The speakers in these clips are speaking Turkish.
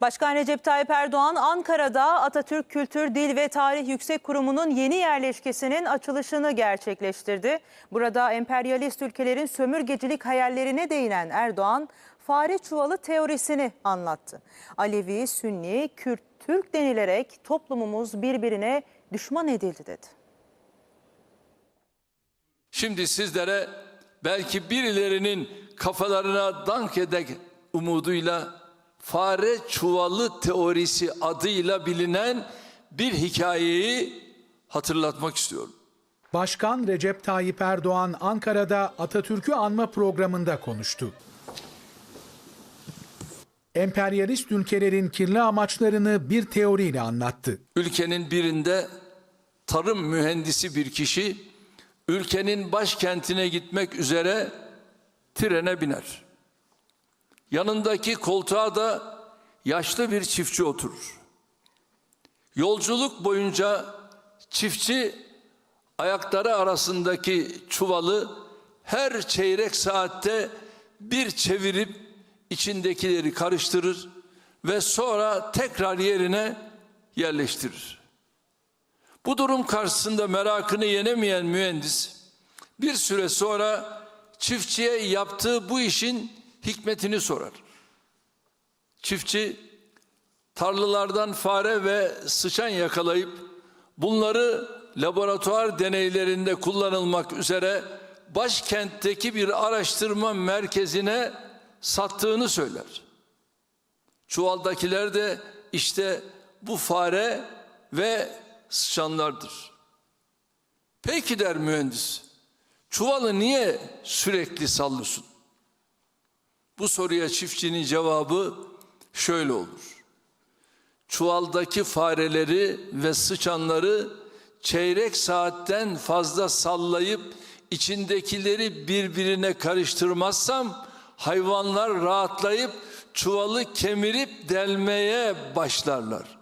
Başkan Recep Tayyip Erdoğan Ankara'da Atatürk Kültür, Dil ve Tarih Yüksek Kurumu'nun yeni yerleşkesinin açılışını gerçekleştirdi. Burada emperyalist ülkelerin sömürgecilik hayallerine değinen Erdoğan, fare çuvalı teorisini anlattı. Alevi, Sünni, Kürt, Türk denilerek toplumumuz birbirine düşman edildi dedi. Şimdi sizlere belki birilerinin kafalarına dank edek umuduyla fare çuvalı teorisi adıyla bilinen bir hikayeyi hatırlatmak istiyorum. Başkan Recep Tayyip Erdoğan Ankara'da Atatürk'ü anma programında konuştu. Emperyalist ülkelerin kirli amaçlarını bir teoriyle anlattı. Ülkenin birinde tarım mühendisi bir kişi ülkenin başkentine gitmek üzere trene biner. Yanındaki koltuğa da yaşlı bir çiftçi oturur. Yolculuk boyunca çiftçi ayakları arasındaki çuvalı her çeyrek saatte bir çevirip içindekileri karıştırır ve sonra tekrar yerine yerleştirir. Bu durum karşısında merakını yenemeyen mühendis bir süre sonra çiftçiye yaptığı bu işin hikmetini sorar. Çiftçi tarlalardan fare ve sıçan yakalayıp bunları laboratuvar deneylerinde kullanılmak üzere başkentteki bir araştırma merkezine sattığını söyler. Çuvaldakiler de işte bu fare ve sıçanlardır. Peki der mühendis, çuvalı niye sürekli sallıyorsun? Bu soruya çiftçinin cevabı şöyle olur. Çuvaldaki fareleri ve sıçanları çeyrek saatten fazla sallayıp içindekileri birbirine karıştırmazsam hayvanlar rahatlayıp çuvalı kemirip delmeye başlarlar.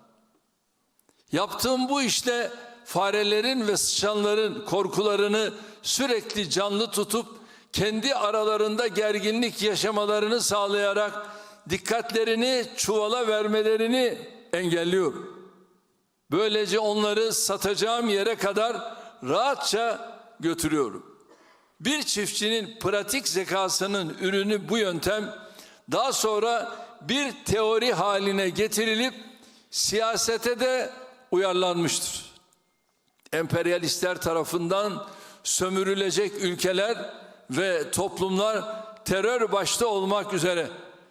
Yaptığım bu işte farelerin ve sıçanların korkularını sürekli canlı tutup kendi aralarında gerginlik yaşamalarını sağlayarak dikkatlerini çuvala vermelerini engelliyorum. Böylece onları satacağım yere kadar rahatça götürüyorum. Bir çiftçinin pratik zekasının ürünü bu yöntem daha sonra bir teori haline getirilip siyasete de uyarlanmıştır. Emperyalistler tarafından sömürülecek ülkeler ve toplumlar terör başta olmak üzere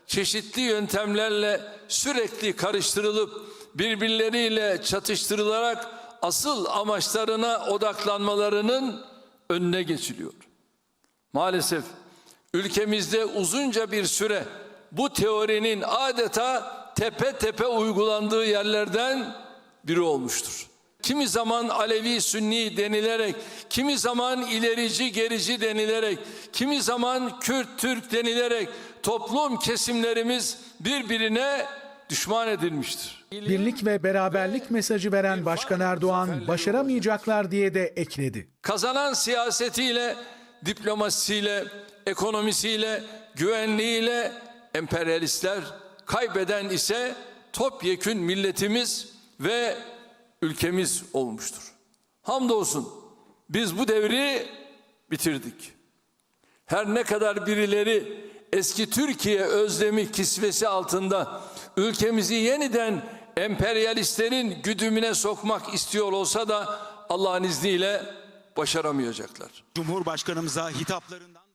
çeşitli yöntemlerle sürekli karıştırılıp birbirleriyle çatıştırılarak asıl amaçlarına odaklanmalarının önüne geçiliyor. Maalesef ülkemizde uzunca bir süre bu teorinin adeta tepe tepe uygulandığı yerlerden biri olmuştur. Kimi zaman Alevi Sünni denilerek, kimi zaman ilerici gerici denilerek, kimi zaman Kürt Türk denilerek toplum kesimlerimiz birbirine düşman edilmiştir. Birlik ve beraberlik mesajı veren Başkan Erdoğan başaramayacaklar diye de ekledi. Kazanan siyasetiyle, diplomasisiyle, ekonomisiyle, güvenliğiyle emperyalistler, kaybeden ise topyekün milletimiz ve ülkemiz olmuştur. Hamdolsun biz bu devri bitirdik. Her ne kadar birileri eski Türkiye özlemi kisvesi altında ülkemizi yeniden emperyalistlerin güdümüne sokmak istiyor olsa da Allah'ın izniyle başaramayacaklar. Cumhurbaşkanımıza hitaplarından